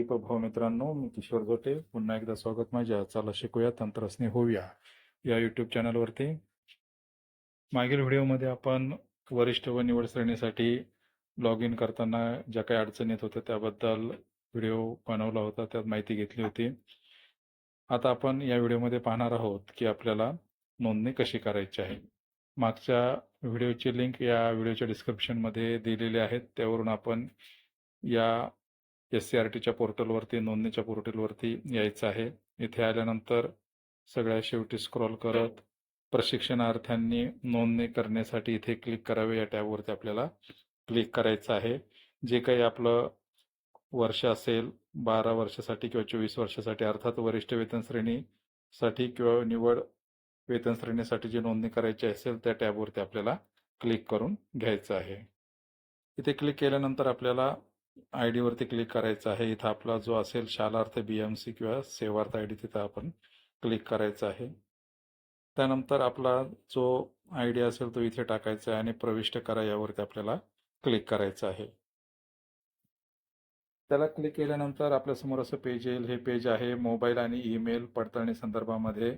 दीप भाऊ मित्रांनो मी किशोर झोटे पुन्हा एकदा स्वागत माझ्या. चला शिकूया तंत्रस्ने होऊया. या यूट्यूब चॅनलवरती मागील व्हिडिओमध्ये आपण वरिष्ठ व निवड श्रेणीसाठी लॉग इन करताना ज्या काही अडचणी येत होत्या त्याबद्दल व्हिडिओ बनवला होता त्यात माहिती घेतली होती. आता आपण या व्हिडिओमध्ये पाहणार आहोत की आपल्याला नोंदणी कशी करायची आहे. मागच्या व्हिडिओची लिंक या व्हिडिओच्या डिस्क्रिप्शनमध्ये दिलेली आहेत. त्यावरून आपण या एस सी आर टीच्या पोर्टलवरती नोंदणीच्या पोर्टलवरती यायचं आहे. इथे आल्यानंतर सगळ्या शेवटी स्क्रॉल करत प्रशिक्षणार्थ्यांनी नोंदणी करण्यासाठी इथे क्लिक करावे. या टॅबवरती आपल्याला क्लिक करायचं आहे. जे काही आपलं वर्ष असेल बारा वर्षासाठी किंवा चोवीस वर्षासाठी अर्थात वरिष्ठ वेतन श्रेणीसाठी किंवा निवड वेतन श्रेणीसाठी जी नोंदणी करायची असेल त्या टॅबवरती आपल्याला क्लिक करून घ्यायचं आहे. इथे क्लिक केल्यानंतर आपल्याला आय डीवरती क्लिक करायचं आहे. इथं आपला जो असेल शालार्थ बी एम सी किंवा सेवार्थ आय डी तिथं आपण क्लिक करायचं आहे. त्यानंतर आपला जो आय डी असेल तो इथे टाकायचा आहे आणि प्रविष्ट करा. यावरती आपल्याला क्लिक करायचं आहे. त्याला क्लिक केल्यानंतर आपल्यासमोर असं पेज येईल. हे पेज आहे मोबाईल आणि ईमेल पडताळणी संदर्भामध्ये.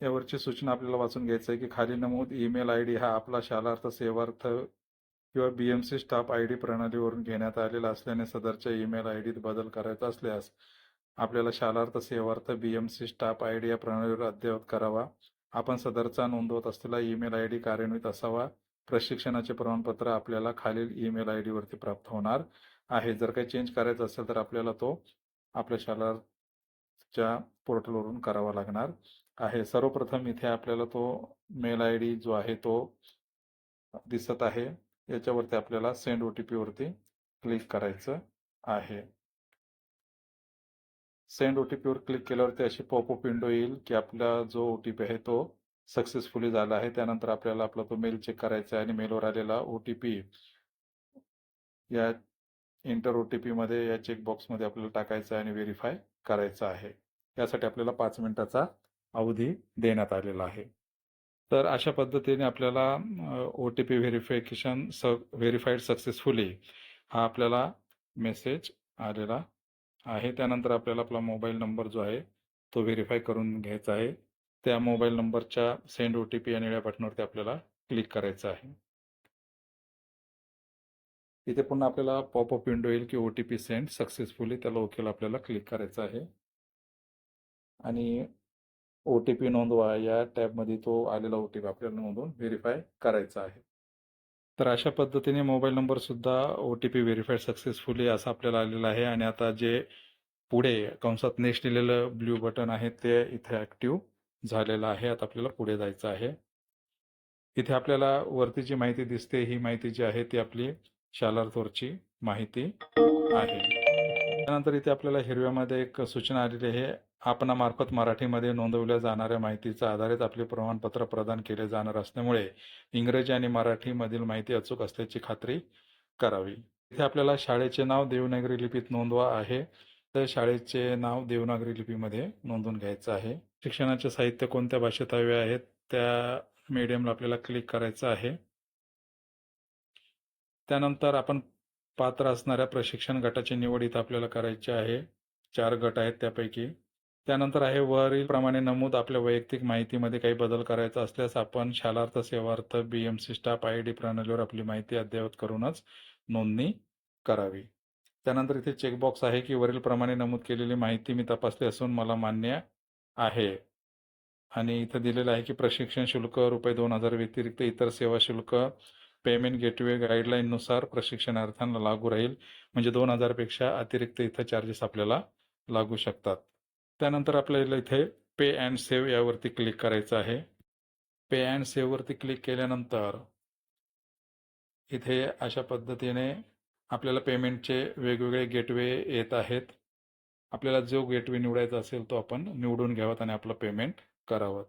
यावरची सूचना आपल्याला वाचून घ्यायचं आहे की खाली नमूद ईमेल आय डी हा आपला शालार्थ सेवार्थ किंवा B M C staff I D प्रणालीवरून घेण्यात आलेला असल्याने सदरच्या ईमेल आय डीत बदल करायचा असल्यास आपल्याला Shalarth Sevarth B M C staff I D या प्रणालीवर अद्ययावत करावा. आपण सदरचा नोंदवत असलेला ईमेल आय डी कार्यान्वित असावा. प्रशिक्षणाचे प्रमाणपत्र आपल्याला खालील ईमेल आय डीवरती प्राप्त होणार आहे. जर काही चेंज करायचा असेल तर आपल्याला तो आपल्या शालार्थच्या पोर्टलवरून करावा लागणार आहे. सर्वप्रथम इथे आपल्याला तो मेल आय डी जो आहे तो दिसत आहे. याच्यावरती आपल्याला सेंड ओ टी पीवरती क्लिक करायचं आहे. सेंड ओ टी पीवर क्लिक केल्यावरती अशी पॉपअप विंडो येईल की आपला जो ओ टी पी आहे तो सक्सेसफुली झाला आहे. त्यानंतर आपल्याला आपला तो मेल चेक करायचा आहे आणि मेलवर आलेला ओ टी पी या इंटर ओ टी पीमध्ये या चेकबॉक्समध्ये आपल्याला टाकायचं आहे आणि व्हेरीफाय करायचं आहे. यासाठी आपल्याला पाच मिनिटाचा अवधी देण्यात आलेला आहे. तर अशा पद्धतीने आपल्याला ओ टी पी व्हेरिफिकेशन स व्हेरीफाईड सक्सेसफुली हा आपल्याला मेसेज आलेला आहे. त्यानंतर आपल्याला आपला मोबाईल नंबर जो आहे तो व्हेरीफाय करून घ्यायचा आहे. त्या मोबाईल नंबरच्या सेंड ओ टी पी या निळ्या बटनवरती आपल्याला क्लिक करायचं आहे. इथे पुन्हा आपल्याला पॉपअप विंडो येईल की O T P send successfully त्याला ओकेला आपल्याला क्लिक करायचं आहे. आणि ओ टी पी नोंदवा या टॅबमध्ये तो आलेला ओ टी पी आपल्याला नोंदवून व्हेरीफाय करायचा आहे. तर अशा पद्धतीने mobile नंबरसुद्धा O T P verified successfully असं आपल्याला आलेलं आहे. आणि आता जे पुढे कंसात नेक्स्ट दिलेलं ब्ल्यू बटन आहे ते इथे ॲक्टिव्ह झालेलं आहे. आता आपल्याला पुढे जायचं आहे. इथे आपल्याला वरती जी माहिती दिसते ही माहिती जी आहे ती आपली शालार्थवरची माहिती आहे. त्यानंतर इथे आपल्याला हिरव्यामध्ये एक सूचना आलेली आहे. आपणामार्फत मराठीमध्ये नोंदवल्या जाणाऱ्या माहितीचा आधारित आपले प्रमाणपत्र प्रदान केले जाणार असल्यामुळे इंग्रजी आणि मराठीमधील माहिती अचूक असल्याची खात्री करावी. इथे आपल्याला शाळेचे नाव देवनागरी लिपीत नोंदवा आहे. तर शाळेचे नाव देवनागरी लिपीमध्ये नोंदवून घ्यायचं आहे. शिक्षणाचे साहित्य कोणत्या भाषेत हवे आहेत त्या मीडियमला आपल्याला क्लिक करायचं आहे. त्यानंतर आपण पात्र असणाऱ्या प्रशिक्षण गटाची निवड इथं आपल्याला करायची आहे. चार गट आहेत त्यापैकी. त्यानंतर आहे वरील प्रमाणे नमूद आपल्या वैयक्तिक माहितीमध्ये काही बदल करायचा असल्यास आपण Shalarth Sevarth B M C staff I D प्रणालीवर आपली माहिती अद्ययावत करूनच नोंदणी करावी. त्यानंतर इथे चेकबॉक्स आहे की वरील प्रमाणे नमूद केलेली माहिती मी तपासली असून मला मान्य आहे. आणि इथं दिलेलं आहे की प्रशिक्षण शुल्क रुपये दोन हजार व्यतिरिक्त इतर सेवा शुल्क पेमेंट गेटवे गाईडलाईननुसार प्रशिक्षणार्थ्यांना लागू राहील. म्हणजे दोन हजारपेक्षा अतिरिक्त इथं चार्जेस आपल्याला लागू शकतात. त्यानंतर आपल्याला इथे पे अँड सेव्ह यावरती क्लिक करायचं आहे. पे अँड सेव्हवरती क्लिक केल्यानंतर इथे अशा पद्धतीने आपल्याला पेमेंटचे वेगवेगळे गेटवे येत आहेत. आपल्याला जो गेटवे निवडायचा असेल तो आपण निवडून घ्यावात आणि आपलं पेमेंट करावं.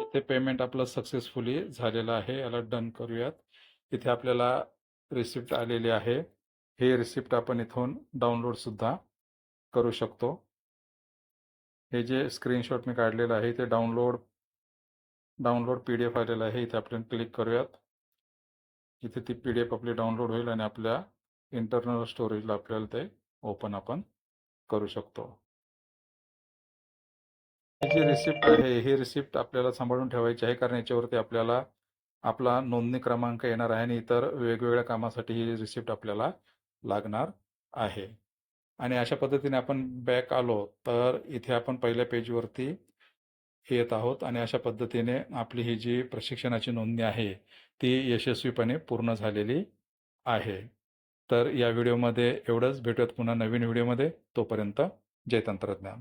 इथे पेमेंट आपलं सक्सेसफुली झालेलं आहे. याला डन करूयात. इथे आपल्याला रिसिप्ट आलेली आहे. हे रिसिप्ट आपण इथून डाउनलोड सुद्धा करू शकतो. हे जे स्क्रीनशॉट मी काढलेलं आहे ते download download P D F आलेलं आहे इथे आपण क्लिक करूयात. इथे ती पी डी एफ आपली डाउनलोड होईल आणि आपल्या इंटरनल स्टोरेजला आपल्याला ते ओपन आपण करू शकतो. जी रिसिप्ट आहे ही रिसिप्ट आपल्याला सांभाळून ठेवायची आहे कारण याच्यावरती आपल्याला आपला नोंदणी क्रमांक येणार आहे आणि इतर वेगवेगळ्या कामासाठी ही रिसिप्ट आपल्याला लागणार आहे. आणि अशा पद्धतीने आपण बॅक आलो तर इथे आपण पहिल्या पेजवरती येत आहोत आणि अशा पद्धतीने आपली ही जी प्रशिक्षणाची नोंदणी आहे ती यशस्वीपणे पूर्ण झालेली आहे. तर या व्हिडिओमध्ये एवढंच. भेटत पुन्हा नवीन व्हिडिओमध्ये. तोपर्यंत जय तंत्रज्ञान.